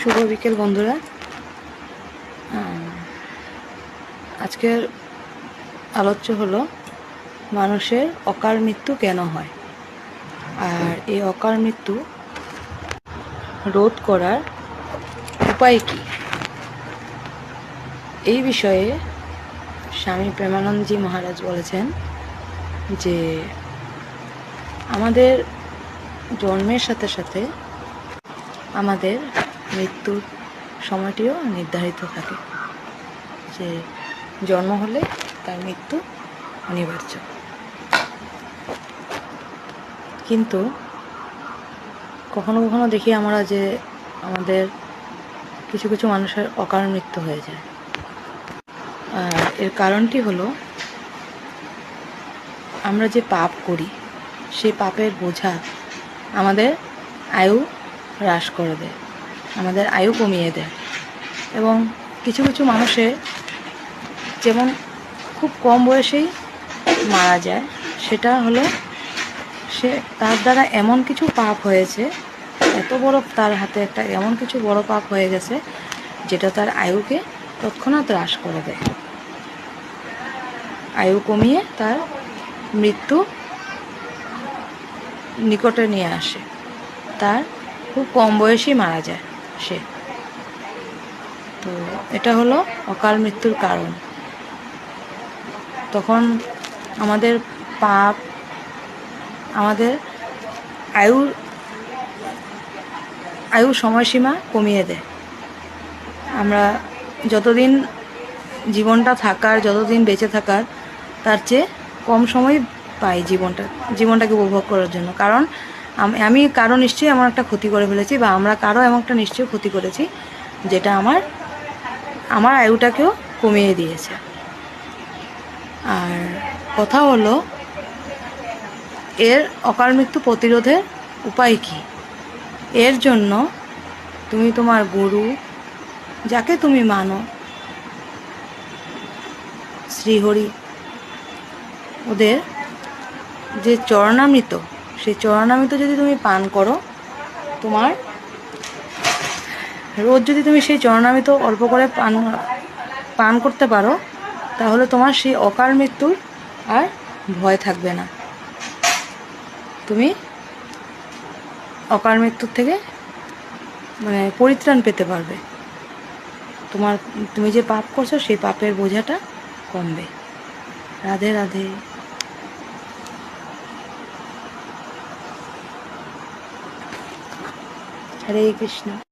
শুভ বিকেল, বন্ধুরা। আজকের আলোচ্য হলো, মানুষের অকাল মৃত্যু কেন হয়? আর এই অকাল মৃত্যু রোধ করার উপায় কী? এই বিষয়ে স্বামী প্রেমানন্দজি মহারাজ বলেছেন যে, আমাদের জন্মের সাথে সাথে আমাদের মৃত্যুর সময়টিও নির্ধারিত থাকে যে জন্ম হলে তার মৃত্যু অনিবার্য। কিন্তু কখনো কখনো দেখি আমরা যে আমাদের কিছু কিছু মানুষের অকাল মৃত্যু হয়ে যায়। এর কারণটি হলো আমরা যে পাপ করি, সেই পাপের বোঝা আমাদের আয়ু হ্রাস করে দেয়। আমাদের আয়ু কমিয়ে দেয়। এবং কিছু কিছু মানুষের যেমন খুব কম বয়সেই মারা যায়, সেটা হলো সে তার দ্বারা এমন কিছু পাপ হয়েছে, এত বড় তার হাতে একটা এমন কিছু বড় পাপ হয়ে গেছে, যেটা তার আয়ুকে তৎক্ষণাৎ হ্রাস করে দেয়। আয়ু কমিয়ে তার মৃত্যু নিকটে নিয়ে আসে। তার খুব কম বয়সেই মারা যায়। সে। তো এটা হলো অকাল মৃত্যুর কারণ। তখন আমাদের পাপ, আমাদের আয়ুর আয়ু সময়সীমা কমিয়ে দেয়। আমরা যতদিন জীবনটা থাকার, যতদিন বেঁচে থাকার, তার চেয়ে কম সময় পাই জীবনটা, জীবনটাকে উপভোগ করার জন্য। কারণ আম- কারও নিশ্চয়ই এমন একটা ক্ষতি করে ফেলেছি বা আমরা কারও এমন একটা নিশ্চয়ই ক্ষতি করেছি যেটা আমার আমার আয়ুটাকেও কমিয়ে দিয়েছে। আর কথা হলো, এর অকাল মৃত্যু প্রতিরোধের উপায় কী? এর জন্য তুমি তোমার গুরু, যাকে তুমি মানো, শ্রীহরি, ওদের যে চরণামৃত সেই চরণামৃত যদি তুমি পান করো, তোমার রোজ যদি তুমি সেই চরণামৃত অল্প করে পান পান করতে পারো, তাহলে তোমার সেই অকাল মৃত্যুর আর ভয় থাকবে না। তুমি অকাল মৃত্যুর থেকে মানে পরিত্রাণ পেতে পারবে। তোমার, তুমি যে পাপ করছ, সেই পাপের বোঝাটা কমবে। রাধে রাধে। हरे कृष्णा।